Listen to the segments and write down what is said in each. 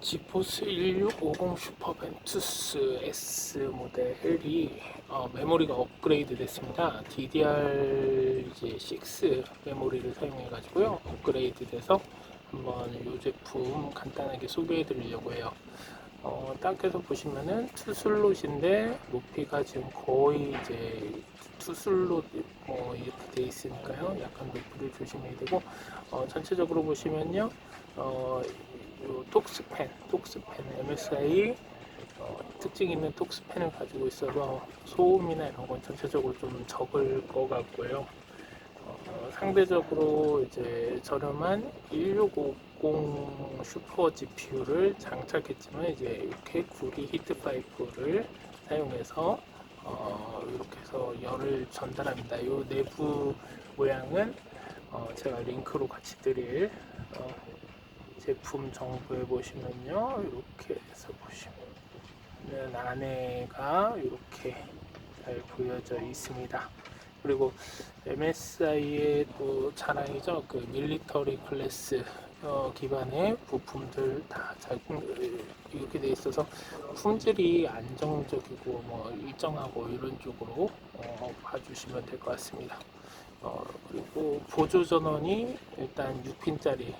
지포스 1650 슈퍼 벤투스 S 모델이 어, 메모리가 업그레이드 됐습니다. DDR 이제 6 메모리를 사용해 가지고요. 업그레이드 돼서 한번 이 제품 간단하게 소개해 드리려고 해요. 어, 딱해서 보시면은 투슬롯인데 높이가 지금 거의 이제 투슬롯 뭐 이렇게 돼 있으니까요. 약간 높이를 조심해야 되고 어, 전체적으로 보시면요. 어, 요 톡스펜, 톡스펜 MSI 어, 특징 있는 톡스펜을 가지고 있어서 소음이나 이런 건 전체적으로 좀 적을 것 같고요. 어, 상대적으로 이제 저렴한 1650 슈퍼 GPU를 장착했지만 이제 이렇게 구리 히트 파이프를 사용해서 어, 이렇게 해서 열을 전달합니다. 이 내부 모양은 어, 제가 링크로 같이 드릴 어, 제품 정보에 보시면요. 이렇게 해서 보시면 안에가 이렇게 잘 보여져 있습니다. 그리고 MSI의 또 자랑이죠. 그 밀리터리 클래스 어, 기반의 부품들 다 잘 이렇게 돼 있어서 품질이 안정적이고 뭐 일정하고 이런 쪽으로 어, 봐주시면 될 것 같습니다. 어, 그리고 보조 전원이 일단 6핀짜리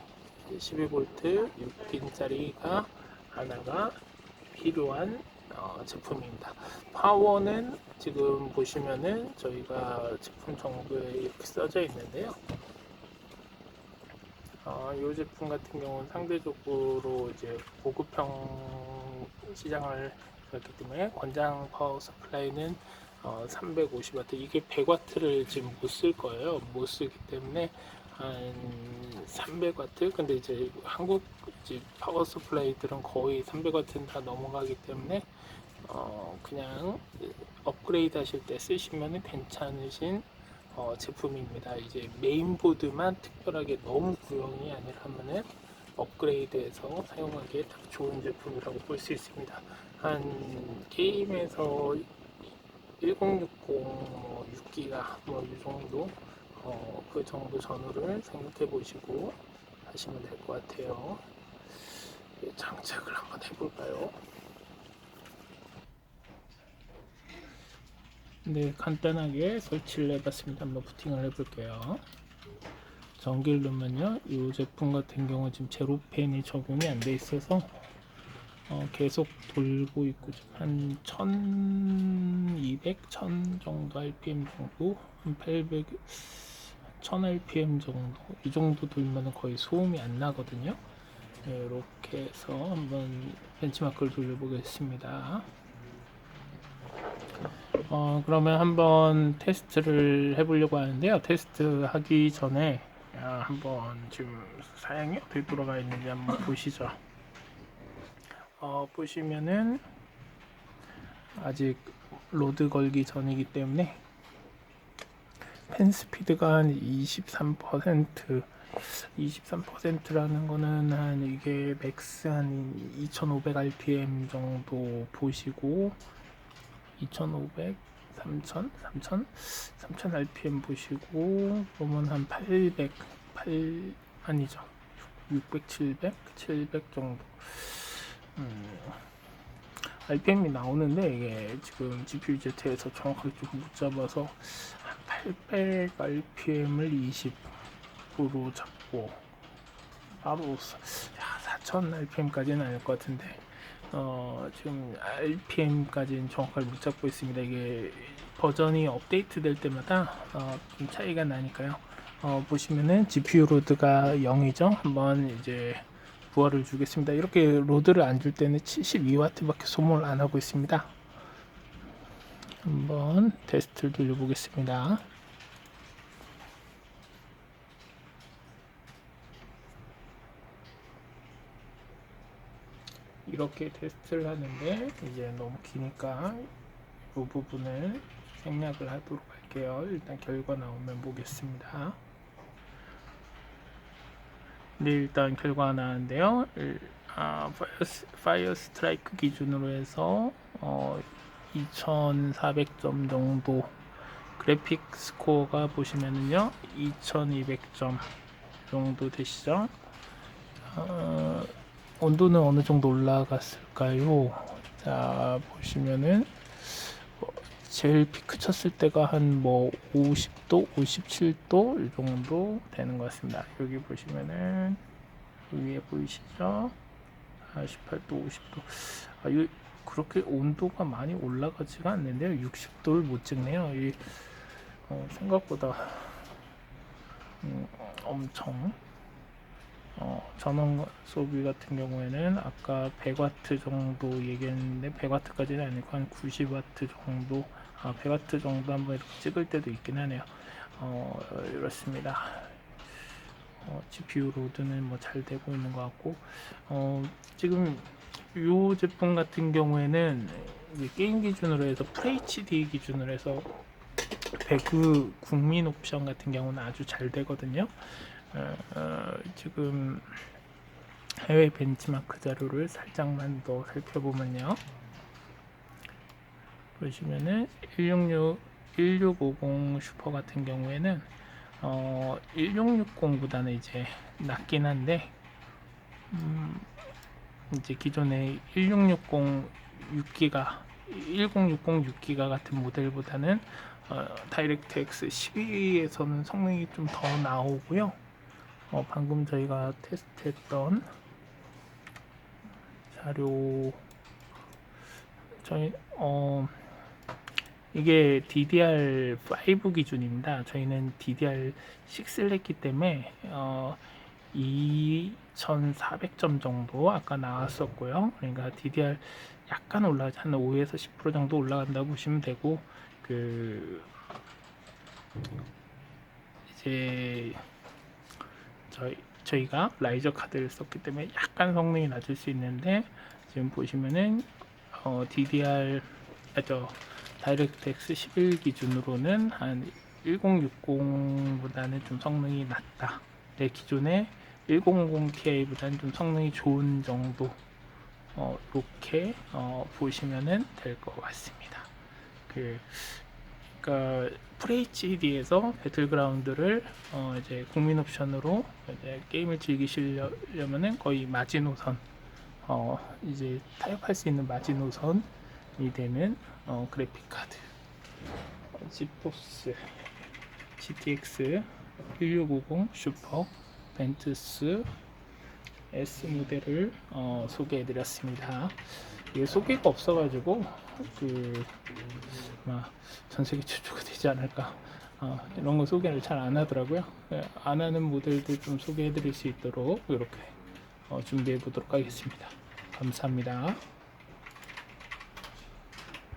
12V 6핀짜리가 하나가 필요한 어, 제품입니다. 파워는 지금 보시면은 저희가 제품 정보에 이렇게 써져 있는데요. 어, 이 제품 같은 경우는 상대적으로 이제 고급형 시장을 그렇기 때문에 권장 파워 서플라이는 어, 350W 이게 100W를 지금 못 쓸 거예요. 못 쓰기 때문에 한 300W 근데 이제 한국 이제 파워 서플라이들은 거의 300W는 다 넘어가기 때문에 어, 그냥 업그레이드 하실 때 쓰시면 괜찮으신 어, 제품입니다. 이제 메인보드만 특별하게 너무 구형이 아니라면은 업그레이드해서 사용하기에 딱 좋은 제품이라고 볼 수 있습니다. 한 게임에서 1060, 뭐 6기가 뭐 이 정도 어, 그 정도 전후를 생각해 보시고 하시면 될 것 같아요. 예, 장착을 한번 해볼까요? 네, 간단하게 설치를 해봤습니다. 한번 부팅을 해볼게요. 전기를 넣으면요, 이 제품 같은 경우 지금 제로펜이 적용이 안 돼 있어서 어, 계속 돌고 있고 한 1200, 1000 정도 RPM 정도, 한 800, 1000 RPM 정도 이 정도 돌면 거의 소음이 안 나거든요. 네, 이렇게 해서 한번 벤치마크를 돌려보겠습니다. 어, 그러면 한번 테스트를 해보려고 하는데요. 테스트 하기 전에 아, 한번 지금 사양이 어떻게 돌아가 있는지 한번 보시죠. 어, 보시면은 아직 로드 걸기 전이기 때문에 펜 스피드가 한 23% 23%라는 거는 한 이게 맥스 한 2500 rpm 정도 보시고 2500 3000 3000 3000 rpm 보시고 보면 한 800 8 아니죠. 600 700 700 정도. 음, RPM이 나오는데 이게 지금 GPU-Z에서 정확하게 좀 못 잡아서 한800 RPM을 20으로 잡고 바로 4000 RPM까지는 아닐 것 같은데 어, 지금 RPM까지는 정확하게 못 잡고 있습니다. 이게 버전이 업데이트 될 때마다 어, 좀 차이가 나니까요. 어, 보시면은 GPU 로드가 0이죠. 한번 이제 부하를 주겠습니다. 이렇게 로드를 안 줄 때는 72W밖에 소모를 안 하고 있습니다. 한번 테스트를 돌려보겠습니다. 이렇게 테스트를 하는데 이제 너무 기니까 이 부분을 생략을 하도록 할게요. 일단 결과 나오면 보겠습니다. 네, 일단 결과가 나왔는데요. 일- 아, 파이어 스트라이크 기준으로 해서 어, 2400점 정도 그래픽 스코어가 보시면은요 2200점 정도 되시죠. 어, 온도는 어느 정도 올라갔을까요? 자 보시면은 어, 제일 피크 쳤을 때가 한 뭐 50도, 57도 이 정도 되는 것 같습니다. 여기 보시면은 위에 보이시죠? 48도, 50도. 아, 이 그렇게 온도가 많이 올라가지가 않는데요. 60도를 못 찍네요. 이 어, 생각보다 음, 엄청 어, 전원 소비 같은 경우에는 아까 100와트 정도 얘기했는데 100와트까지는 아니고 한 90와트 정도 아 100와트 정도 한번 이렇게 찍을 때도 있긴 하네요 어, 이렇습니다 어, GPU 로드는 뭐 잘 되고 있는 것 같고 어, 지금 이 제품 같은 경우에는 게임 기준으로 해서 FHD 기준으로 해서 배그 국민 옵션 같은 경우는 아주 잘 되거든요. 어, 어, 지금 해외 벤치마크 자료를 살짝만 더 살펴보면요. 보시면은 166 1650 슈퍼 같은 경우에는 어 1660보다는 이제 낮긴 한데 음, 이제 기존의 1660 6기가 1060 6기가 같은 모델보다는 어, 다이렉트 X 12에서는 성능이 좀 더 나오고요. 어, 방금 저희가 테스트했던 자료 저희 어 이게 DDR5 기준입니다. 저희는 DDR6를 했기 때문에 어 2400점 정도 아까 나왔었고요. 그러니까 DDR 약간 올라가지 한 5에서 10% 정도 올라간다고 보시면 되고 그 이제 저희 저희가 라이저 카드를 썼기 때문에 약간 성능이 낮을 수 있는데 지금 보시면은 어, DDR 아저 다이렉트X 11 기준으로는 한 1060보다는 좀 성능이 낮다. 내 기존의 1050ti보다는 좀 성능이 좋은 정도 어, 이렇게 어, 보시면은 될 것 같습니다. 그 그러니까 FHD에서 배틀그라운드를 어, 이제 국민 옵션으로 이제 게임을 즐기시려면은 거의 마지노선 어, 이제 타협할 수 있는 마지노선이 되는 어, 그래픽 카드 어, 지포스 GTX 1650 슈퍼 벤투스 S 모델을 어, 소개해드렸습니다. 이게 소개가 없어가지고 그 아마 전 세계 최초가 되지 않을까 어, 이런 거 소개를 잘 안 하더라고요. 예, 안 하는 모델들 좀 소개해드릴 수 있도록 이렇게 어, 준비해 보도록 하겠습니다. 감사합니다.